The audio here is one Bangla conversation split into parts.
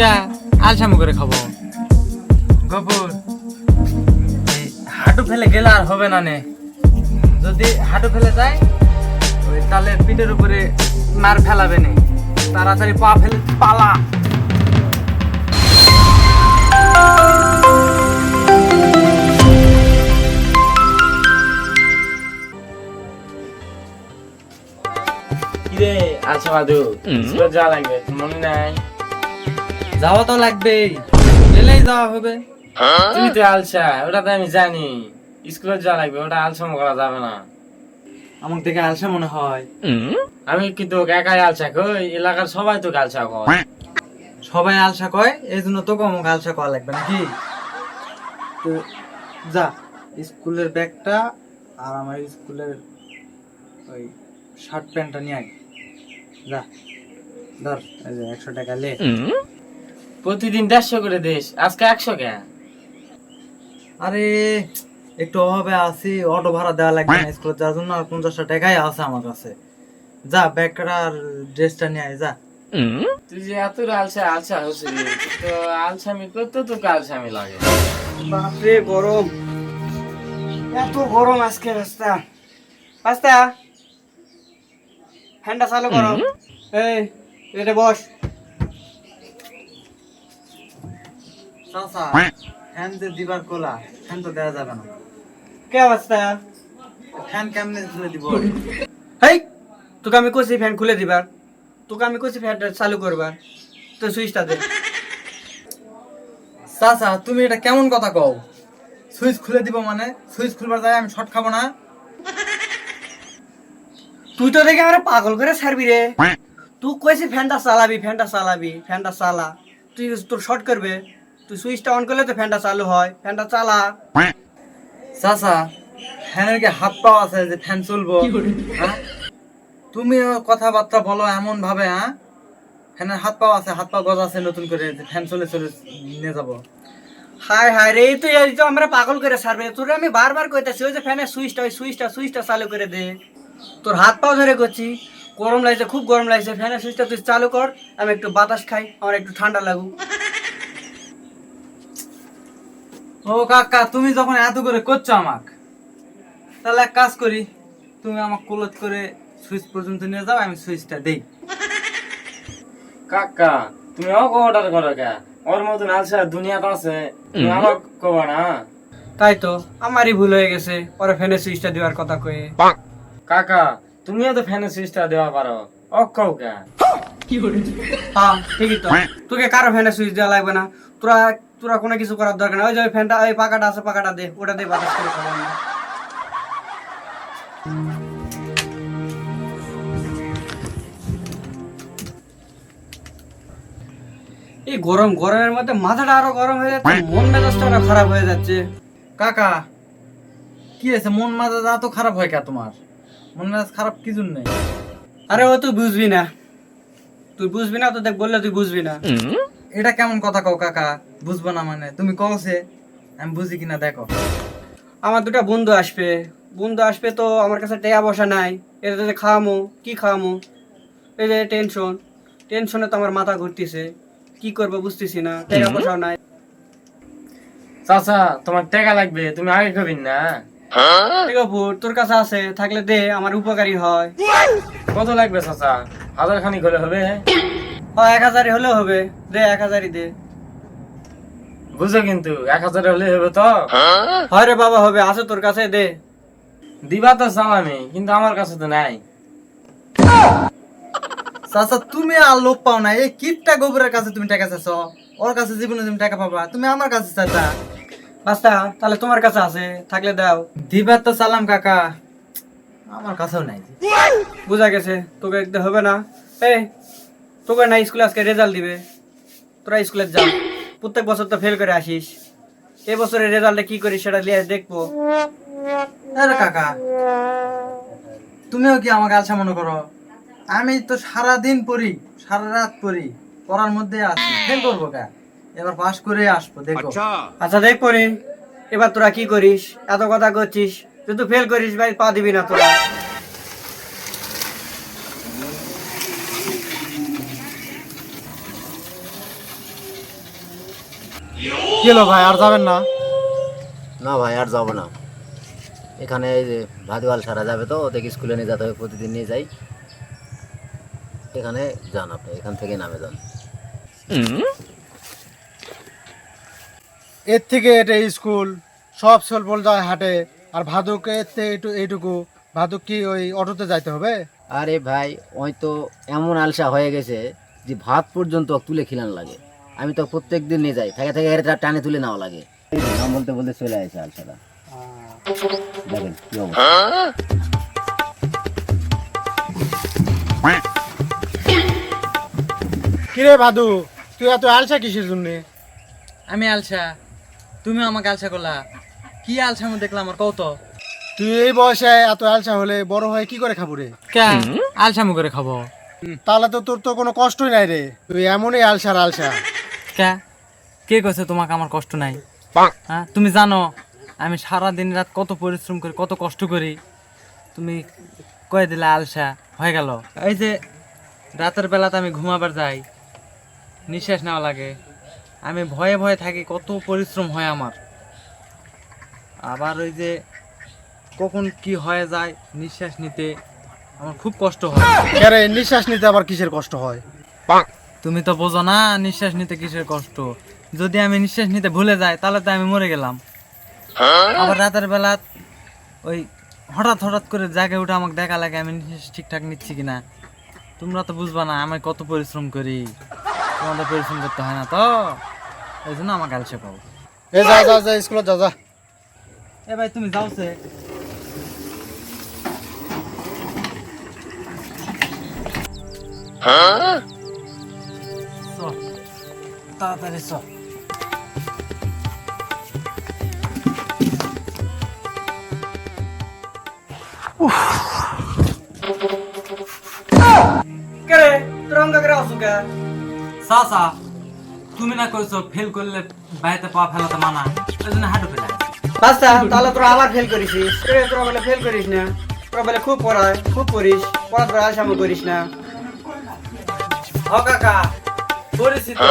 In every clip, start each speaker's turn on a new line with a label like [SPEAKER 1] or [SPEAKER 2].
[SPEAKER 1] কে আলসামু করে খাব। গপুর হাঁটু ফেলে গেলে আর হবে না নে। যদি হাঁটু ফেলে যায় ওই তাহলে পিঠের উপরে মার ফেলাবে নে। তাড়াতাড়ি পা ফেলে পালা। কিরে আচ্ছা স্কুলে যাওয়া লাগবে মনে নাই? যাওয়া তো লাগবেই। গেলেই যাওয়া হবে। তুই তো আলসা ওটা তো আমি জানি। স্কুলে যাওয়া লাগবে ওটা আলসাম করা যাবে না। আমার দেখে আলসা মনে হয়। আমি কি তোকে একাই আলসা কই? এলাকার সবাই তোকে আলসা কয়। সবাই আলসা কয়? এই জন্য তোকে আমাকে আলসা করা লাগবে নাকি? তো যা স্কুলের ব্যাগটা আর আমার স্কুলের ওই শার্ট প্যান্টটা নিয়ে আয়। যা ধর এই যে একশো টাকা লে। প্রতিদিন দেড়শো করে দিস আজকে একশো কে? আরে একটু অভাবে আছি অটো ভাড়া দেওয়া লাগবে না স্কুলে যাওয়ার জন্য আর পঞ্চাশটা টাকাই আছে আমার কাছে। যা ব্যাগটা আর ড্রেসটা নিয়ে আয় যা। তুই যে এত আলসা আলসা তো আলসামি করতে তোকে আলসামি লাগে।
[SPEAKER 2] বাপরে গরম। এত গরম আজকে রাস্তা। রাস্তা। ফ্যানটা চালু করো। এই এটা বস।
[SPEAKER 1] চাচা ফ্যান যে দিবার কোলা ফ্যান তো দেওয়া যাবে না।
[SPEAKER 2] কে অবস্থা?
[SPEAKER 1] ফ্যান কেমনে তুলে দিব?
[SPEAKER 2] হেই তোকে আমি কইছি ফ্যান খুলে দিবার। তোকে আমি কইছি ফ্যানটা চালু করবার। তো সুইচটা দে।
[SPEAKER 1] চাচা তুমি এটা কেমন কথা কও? সুইচ খুলে দিব মানে? সুইচ খুলবার যায় আমি শর্ট খাব না?
[SPEAKER 2] তুই তো দেখে আমার পাগল করে ছাড়বি রে। তুই কইছি ফ্যানটা চালাবি ফ্যানটা চালাবি ফ্যানটা চালা। তুই তোর শর্ট করবে। তুই সুইচটা অন করলে তো ফ্যানটা চালু হয়। ফ্যানটা চালা।
[SPEAKER 1] চাচা ফ্যানের কি হাত পাও আছে যে ফ্যান চলবো? হ্যাঁ? তুমিও কথাবার্তা বলো এমন ভাবে হ্যাঁ? ফ্যানের হাত পাও আছে হাত পা গজ আছে নতুন করে যে ফ্যান চলে চলে নিয়ে যাব।
[SPEAKER 2] হায় হায় রে তুই এই তো আমরা পাগল করে ছাড়বে তোর আমি বারবার কইতাছি ওই যে ফ্যানের সুইচটা ওই সুইচটা সুইচটা চালু করে দে। তোর হাত পাও ধরে করছি গরম লাগছে খুব গরম লাগছে ফ্যানের সুইচটা তুই চালু কর আমি একটু বাতাস খাই আমার একটু ঠান্ডা লাগুক।
[SPEAKER 1] ও কাকা তুমি যখন এত করে করছ আমাক তাহলে এক কাজ করি তুমি আমাকে কোলত করে সুইচ পর্যন্ত নিয়ে যাও আমি সুইচটা দেই। কাকা তুমি আমাকে অর্ডার করো কে? ওর মতন আলসা দুনিয়াতে আছে তুমি আমাকে কবা না।
[SPEAKER 2] তাই তো আমারই ভুল হয়ে গেছে পরে ফ্যানের সুইচটা দেওয়ার কথা কয়ে।
[SPEAKER 1] কাকা তুমিও তো ফ্যানের সুইচটা দেওয়া পারো ও কও কে?
[SPEAKER 2] হ্যাঁ ঠিকই তো। তোকে কারও ফ্যানের সুইচ দেওয়া লাগবে না তোরা তোরা কোনো কিছু করার দরকার না ওই যে ফ্যানটা ওই পাকাটা আছে পাকাটা দে ওটা দিয়ে বাতাস করে খাব আমরা। এই গরম গরমের মধ্যে মাথাটা আরও গরম হয়ে যাচ্ছে মন মেজাজটা আরও খারাপ হয়ে যাচ্ছে।
[SPEAKER 1] কাকা কি আছে মন মেজাজ এত খারাপ হয় কে তোমার? মন মেজাজ খারাপ কি জন্য?
[SPEAKER 2] আরে ও তুই বুঝবি না। তুই বুঝবি না তো দেখ বললে তুই বুঝবি না।
[SPEAKER 1] এটা কেমন কথা কও কাকা? বুঝব না মানে। তুমি কওছে আমি বুঝি কিনা দেখো।
[SPEAKER 2] আমার দুটা বন্ধু আসবে। বন্ধু আসবে তো আমার কাছে টেয়া বসা নাই। এটাতে খাওয়ামো কি খাওয়ামো? এই যে টেনশন টেনশনে তো আমার মাথা ঘুরতেছে। কি করব বুঝতেছি না। টাকা পয়সাও নাই।
[SPEAKER 1] চাচা তোমার টাকা লাগবে তুমি আগে কবিন না?
[SPEAKER 2] ঠিক তোর কাছে আছে থাকলে দে আমার উপকারী হয়।
[SPEAKER 1] কত লাগবে চাচা? হাজার খানিক হলে হবে।
[SPEAKER 2] হয় এক হাজারই হলেও হবে। দে এক হাজারই দে।
[SPEAKER 1] বুঝো কিন্তু এক হাজার হলে হবে তো?
[SPEAKER 2] হয়? রে বাবা হবে আছে তোর কাছে দে।
[SPEAKER 1] দিবা তো সালামি কিন্তু আমার কাছে তো নাই। চাচা তুমি আর লোক পাও না এই কিপটা গোবরের কাছে তুমি টাকা চাচ্ছ ওর কাছে জীবনে তুমি টাকা পাবা তুমি আমার কাছে চাচা
[SPEAKER 2] বাস্তা তাহলে তোমার কাছে আছে থাকলে দাও।
[SPEAKER 1] দিবা তো সালাম কাকা। আমার কাছেও নাই।
[SPEAKER 2] বুঝা গেছে তোকে একদম হবে না। এই তোকে না স্কুলে আজকে রেজাল্ট দিবে। তোরা স্কুলে যা। প্রত্যেক বছর তো ফেল করে আসিস। এই বছরের রেজাল্টে কি করিস সেটা নিয়ে দেখব।
[SPEAKER 1] আরে কাকা তুমিও কি আমাকে আলসা মনে করো? আমি তো সারা দিন পড়ি সারা রাত পড়ি পড়ার মধ্যে আছি। ফেল করব কা? এবার পাস করে আসব দেখো
[SPEAKER 2] আচ্ছা। দেখ পরে। এবার তোরা কি করিস? এত কথা করছিস তুই তো ফেল করিস ভাই পা দিবি না তোরা।
[SPEAKER 3] হলো ভাই আর যাবেন না?
[SPEAKER 4] না ভাই আর যাব না। এখানে এই যে ভাদিওয়াল সারা যাবে তো ওদেরকে স্কুলে নিয়ে যেতে হবে প্রতিদিন নিয়ে যাই। এখানে যান আপনি এখান থেকে নামে যান।
[SPEAKER 3] এর থেকে এটা স্কুল সব সলপল যায় হাটে আর ভাদুকে এর থেকে একটু এইটুকু। ভাদুক কি ওই অটোতে যাইতে হবে?
[SPEAKER 4] আরে ভাই ওই তো এমন আলসা হয়ে গেছে যে ভাত পর্যন্ত তুলে খিলান লাগে। আমি তো প্রত্যেক দিন নিয়ে যাই। থেকে থেকে এর টানে তুলে নেওয়া লাগে। নাম বলতে বলতে চলে আসে আলসাটা দেখেন কি অবস্থা।
[SPEAKER 3] কিরে ভাদু তুই এত আলসা কিসের জন্য?
[SPEAKER 1] আমি আলসা। তুমি আমাকে আলসা করলা। কি আলসা আমি দেখলাম আমার কত
[SPEAKER 3] তুই এই বয়সে এত আলসা হলে বড় হয়ে কি করে খাব রে?
[SPEAKER 1] কে আলসামু করে খাব।
[SPEAKER 3] তাহলে তো তোর তো কোনো কষ্টই নাই রে। তুই এমনই আলসার আলসা।
[SPEAKER 1] কে কে কইছে তোমাকে আমার কষ্ট নাই? হ্যাঁ তুমি জানো আমি সারা দিন রাত কত পরিশ্রম করি কত কষ্ট করি। তুমি কয়ে দিলে আলসা হয়ে গেল। এই যে রাতের বেলাতে আমি ঘুমাবার যাই নিঃশ্বাস নেওয়া লাগে। আমি ভয়ে ভয়ে থাকি কত পরিশ্রম হয় আমার। আবার ওই যে কখন কি হয়ে যায় নিঃশ্বাস নিতে আমার খুব কষ্ট হয়।
[SPEAKER 3] নিঃশ্বাস নিতে আবার কিসের কষ্ট হয়?
[SPEAKER 1] তুমি তো বোঝো না নিঃশ্বাস নিতে কিসের কষ্ট? যদি আমি নিঃশ্বাস নিতে ভুলে যাই তাহলে তো আমি মরে গেলাম। আবার রাতের বেলা ওই হঠাৎ হঠাৎ করে জাগে উঠে আমাকে দেখা লাগে আমি নিঃশ্বাস ঠিকঠাক নিচ্ছি কিনা? তোমরা তো বুঝবা না আমি কত পরিশ্রম করি। তোমাদের পরিশ্রম করতে হয় না তো? এই জন্য আমাকে আলসে পাবো
[SPEAKER 3] এ যা যা যা স্কুলে যা যা।
[SPEAKER 1] এ ভাই তুমি যাও সে। চ, তাড়াতাড়ি চ।
[SPEAKER 2] কেরে তোর অঙ্গ করে অসুখা
[SPEAKER 1] সাসা তুমি না কইছো ফেল করলে বাইতে পা ফেলাতে মানা। এই জন্য হাঁটু ফেলা
[SPEAKER 2] বাচ্চা তাহলে তোরা আবার ফেল করিস কেরে তোরা বলে ফেল করিস না? তোরা বলে খুব পড়ায় খুব পড়িস। পড়াশোনা আসামো করিস না।
[SPEAKER 1] হ কাকা। করেছি তো।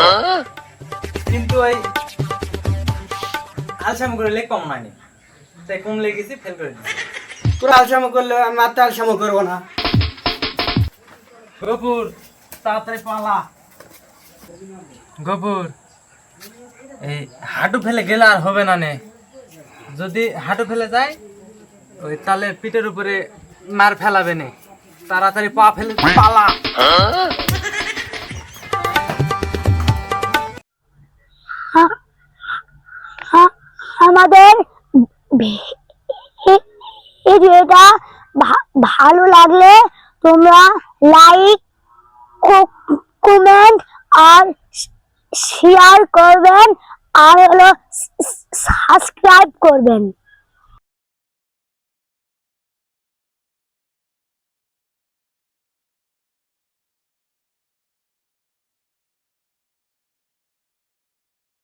[SPEAKER 1] কিন্তু ওই আলসাম করে লেখ কম নাইনি তাই কম লেগেছি ফেল করে দিছি।
[SPEAKER 2] তোরা আলসামো করলে আমি মাত্র আলসামো করব না।
[SPEAKER 1] গপুর তাড়াতাড়ি পালা। গপুর এই হাঁটু ফেলে গেলে আর হবে না নে। যদি হাঁটু ফেলে যায় ওই তাহলে পিঠের উপরে মার ফেলাবে নে। তাড়াতাড়ি পা ফেলে পালা।
[SPEAKER 5] আমাদের ভিডিওটা ভালো লাগলে তোমরা লাইক কমেন্ট আর শেয়ার করবেন। আর হলো সাবস্ক্রাইব করবেন।